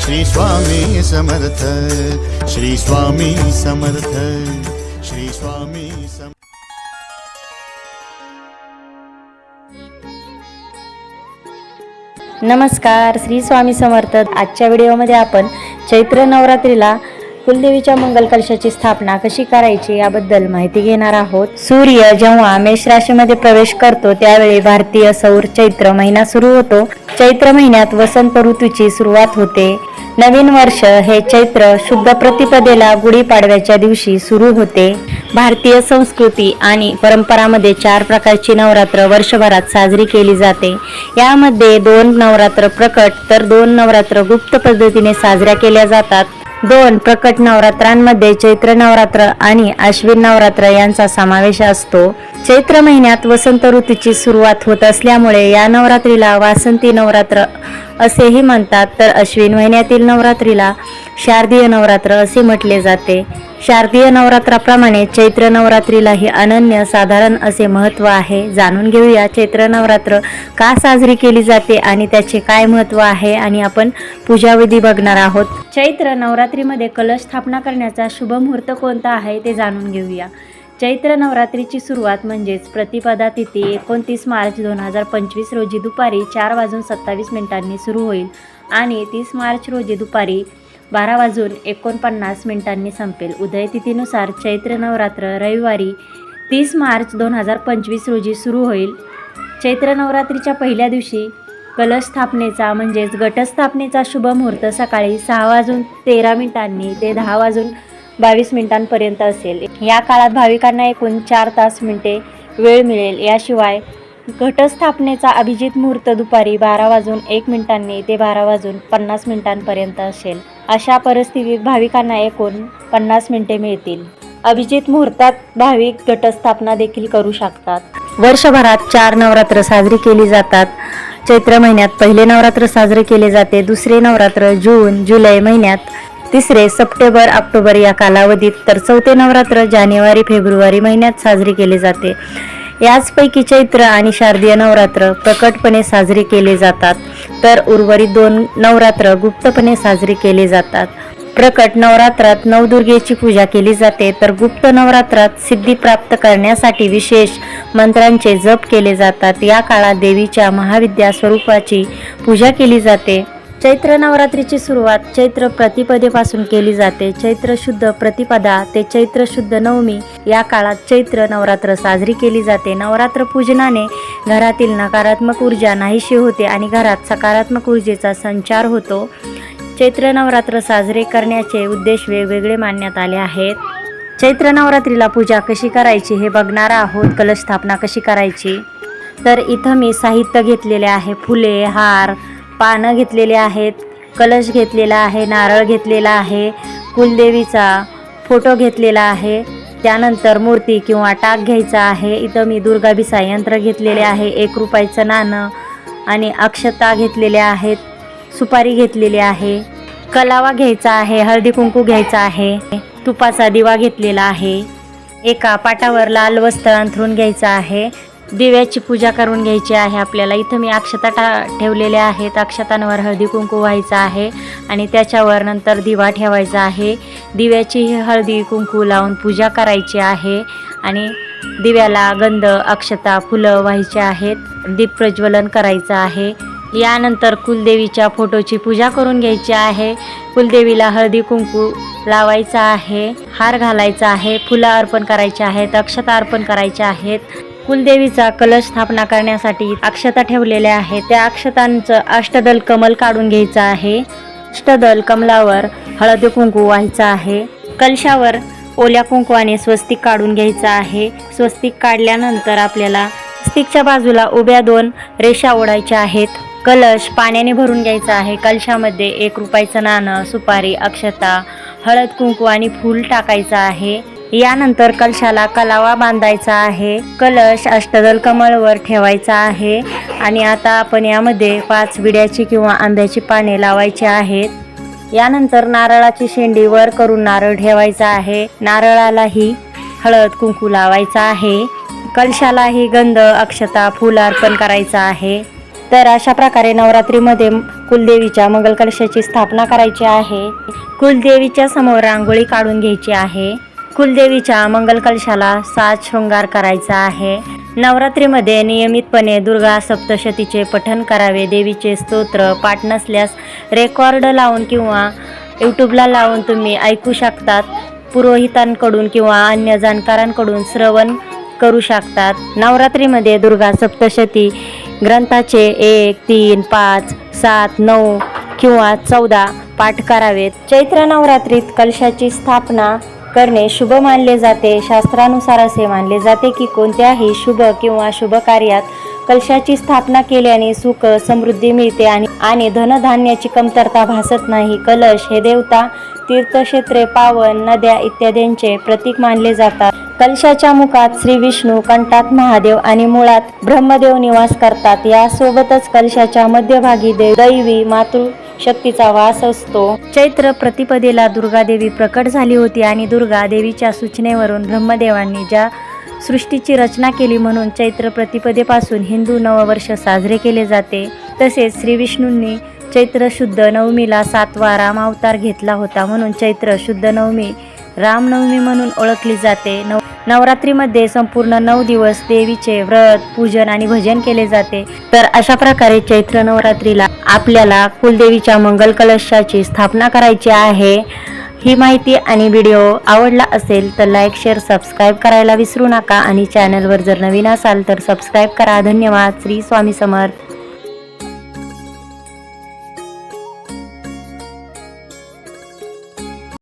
श्री स्वामी समर्थ श्री स्वामी समर्थ श्री स्वामी समर्थ नमस्कार श्री स्वामी समर्थ. आजच्या व्हिडिओमध्ये आपण चैत्र नवरात्रीला कुलदेवीच्या मंगल कलशाची स्थापना कशी करायची याबद्दल माहिती घेणार आहोत. सूर्य जेव्हा मेष राशीमध्ये प्रवेश करतो त्यावेळी भारतीय सौर चैत्र महिना सुरू होतो. चैत्र महिन्यात वसंत ऋतूची सुरुवात होते. नवीन वर्ष हे चैत्र शुद्ध प्रतिपदेला गुढीपाडव्याच्या दिवशी सुरू होते. भारतीय संस्कृती आणि परंपरामध्ये चार प्रकारची नवरात्र वर्षभरात साजरी केली जाते. यामध्ये दोन नवरात्र प्रकट तर दोन नवरात्र गुप्त पद्धतीने साजऱ्या केल्या जातात. दोन प्रकट नवरात्रांमध्ये चैत्र नवरात्र आणि आश्विन नवरात्र यांचा समावेश असतो. चैत्र महिन्यात वसंत ऋतूची सुरुवात होत असल्यामुळे या नवरात्रीला वासंती नवरात्र असेही म्हणतात. तर अश्विन महिन्यातील नवरात्रीला शारदीय नवरात्र असे म्हटले जाते. शारदीय नवरात्राप्रमाणे चैत्र नवरात्रीलाही अनन्य साधारण असे महत्त्व आहे. जाणून घेऊया चैत्र नवरात्र का साजरी केली जाते आणि त्याचे काय महत्त्व आहे आणि आपण पूजाविधी बघणार आहोत. चैत्र नवरात्रीमध्ये कलश स्थापना करण्याचा शुभ मुहूर्त कोणता आहे ते जाणून घेऊया. चैत्र नवरात्रीची सुरुवात म्हणजेच प्रतिपदा तिथी एकोणतीस मार्च दोन हजार पंचवीस रोजी दुपारी चार वाजून सत्तावीस मिनिटांनी सुरू होईल आणि तीस मार्च रोजी दुपारी बारा वाजून एकोणपन्नास मिनिटांनी संपेल. उदयतिथीनुसार चैत्र नवरात्र रविवारी तीस मार्च दोन हजार पंचवीस रोजी सुरू होईल. चैत्र नवरात्रीच्या पहिल्या दिवशी कलशस्थापनेचा म्हणजेच गटस्थापनेचा शुभ मुहूर्त सकाळी सहा वाजून तेरा मिनिटांनी ते दहा वाजून बावीस मिनिटांपर्यंत असेल. या काळात भाविकांना एकूण चार तास मिनिटे वेळ मिळेल. याशिवाय घटस्थापनेचा अभिजित मुहूर्त दुपारी बारा वाजून एक मिनिटांनी ते बारा वाजून पन्नास मिनिटांपर्यंत असेल. अशा परिस्थितीत भाविकांना एकूण पन्नास मिनिटे मिळतील. अभिजित मुहूर्तात भाविक घटस्थापना देखील करू शकतात. वर्षभरात चार नवरात्र साजरी केली जातात. चैत्र महिन्यात पहिले नवरात्र साजरे केले जाते. दुसरे नवरात्र जून जुलै महिन्यात. तिसरे सप्टेंबर ऑक्टोबर या कालावधीत तर चौथे नवरात्र जानेवारी फेब्रुवारी महिन्यात साजरे केले जाते. याचपैकी चैत्र आणि शारदीय नवरात्र प्रकटपणे साजरे केले जातात. तर उर्वरित दोन नवरात्र गुप्तपणे साजरे केले जातात. प्रकट नवरात्रात नवदुर्गेची पूजा केली जाते तर गुप्त नवरात्रात सिद्धी प्राप्त करण्यासाठी विशेष मंत्रांचे जप केले जातात. या काळात देवीच्या महाविद्या स्वरूपाची पूजा केली जाते. चैत्र नवरात्रीची सुरुवात चैत्र प्रतिपदेपासून केली जाते. चैत्र शुद्ध प्रतिपदा ते चैत्र शुद्ध नवमी या काळात चैत्र नवरात्र साजरी केली जाते. नवरात्र पूजनाने घरातील नकारात्मक ऊर्जा नाहीशी होते आणि घरात सकारात्मक ऊर्जेचा संचार होतो. चैत्र नवरात्र साजरे करण्याचे उद्देश वेगवेगळे मानण्यात आले आहेत. चैत्र नवरात्रीला पूजा कशी करायची हे बघणार आहोत कलश स्थापना कशी करायची? तर इथं मी साहित्य घेतलेले आहे फुले हार पानं घेतलेले आहेत कलश घेतलेला आहे नारळ घेतलेला आहे कुलदेवीचा फोटो घेतलेला आहे त्यानंतर मूर्ती किंवा टाक घ्यायचा आहे. इथं मी दुर्गा यंत्र घेतलेले आहे एक रुपयाचं नाणं आणि अक्षता घेतलेल्या आहेत. सुपारी घेतलेली आहे कलावा घ्यायचा आहे हळदी कुंकू घ्यायचा आहे तुपाचा दिवा घेतलेला आहे एका पाटावर लाल वस्त्र अंथरून घ्यायचं आहे दिव्याची पूजा करून घ्यायची आहे आपल्याला. इथं मी अक्षता टा ठेवलेल्या आहेत. अक्षतांवर हळदी कुंकू व्हायचं आहे आणि त्याच्यावर नंतर दिवा ठेवायचा आहे. दिव्याची हळदी कुंकू लावून पूजा करायची आहे आणि दिव्याला गंध अक्षता फुलं व्हायची आहेत. दीप प्रज्वलन करायचं आहे. यानंतर कुलदेवीच्या फोटोची पूजा करून घ्यायची आहे. कुलदेवीला हळदी कुंकू लावायचा आहे हार घालायचा आहे फुलं अर्पण करायचे आहेत अक्षता अर्पण करायच्या आहेत. कुलदेवीचा कलश स्थापना करण्यासाठी अक्षता ठेवलेल्या आहेत. त्या अक्षतांचं अष्टदल कमल काढून घ्यायचं आहे. अष्टदल कमलावर हळदी कुंकू व्हायचं आहे. कलशावर ओल्या कुंकवाने स्वस्तिक काढून घ्यायचं आहे. स्वस्तिक काढल्यानंतर आपल्याला स्वस्तिकच्या बाजूला उभ्या दोन रेषा ओढायच्या आहेत. कलश पाण्याने भरून घ्यायचा आहे. कलशामध्ये एक रुपयाचं नाणं सुपारी अक्षता हळद कुंकू आणि फूल टाकायचं आहे. यानंतर कलशाला कलावा बांधायचा आहे. कलश अष्टदल कमळवर ठेवायचा आहे आणि आता आपण यामध्ये पाच विड्याची किंवा आंब्याची पाने लावायची आहेत. यानंतर नारळाची शेंडी वर करून नारळ ठेवायचा आहे. नारळालाही हळद कुंकू लावायचा आहे. कलशालाही गंध अक्षता फूल अर्पण करायचं आहे. तर अशा प्रकारे नवरात्रीमध्ये कुलदेवीच्या मंगल कलशाची स्थापना करायची आहे. कुलदेवीच्या समोर रांगोळी काढून घ्यायची आहे. कुलदेवीच्या मंगल कलशाला साज शृंगार करायचा आहे. नवरात्रीमध्ये नियमितपणे दुर्गा सप्तशतीचे पठण करावे देवीचे स्तोत्र पाठ नसल्यास रेकॉर्ड लावून किंवा यूट्यूबला लावून तुम्ही ऐकू शकतात. पुरोहितांकडून किंवा अन्य जाणकारांकडून श्रवण करू शकतात. नवरात्रीमध्ये दुर्गा सप्तशती ग्रंथाचे एक तीन पाच सात नऊ किंवा चौदा पाठ करावेत. चैत्र नवरात्रीत कलशाची स्थापना करणे शुभ मानले जाते. शास्त्रानुसार असे मानले जाते की कोणत्याही शुभ किंवा शुभ कार्यात कलशाची स्थापना केल्याने सुख समृद्धी मिळते आणि आणि धनधान्याची कमतरता भासत नाही. कलश हे देवता तीर्थक्षेत्रे पावन नद्या इत्यादींचे प्रतीक मानले जातात. कलशाच्या मुखात श्री विष्णू कंठात महादेव आणि मुळात ब्रह्मदेव निवास करतात. यासोबतच कलशाच्या मध्यभागी देव दैवी मातृ शक्तीचा वास असतो. चैत्र प्रतिपदेला दुर्गा देवी प्रकट झाली होती आणि दुर्गा देवीच्या सूचनेवरून ब्रह्मदेवांनी ज्या सृष्टीची रचना केली म्हणून चैत्र प्रतिपदेपासून हिंदू नववर्ष साजरे केले जाते तसेच श्री विष्णूंनी चैत्र शुद्ध नवमीला सातवा रामावतार घेतला होता म्हणून चैत्र शुद्ध नवमी रामनवमी म्हणून ओळखली जाते. नव नवरात्रीमध्ये संपूर्ण नऊ दिवस देवीचे व्रत पूजन आणि भजन केले जाते. तर अशा प्रकारे चैत्र नवरात्रीला आपल्याला कुलदेवीच्या मंगल कलशाची स्थापना करायची आहे. ही माहिती आणि व्हिडिओ आवडला असेल तर लाईक शेअर सबस्क्राईब करायला विसरू नका आणि चॅनलवर जर नवीन असाल तर सबस्क्राईब करा. धन्यवाद. श्री स्वामी समर्थ.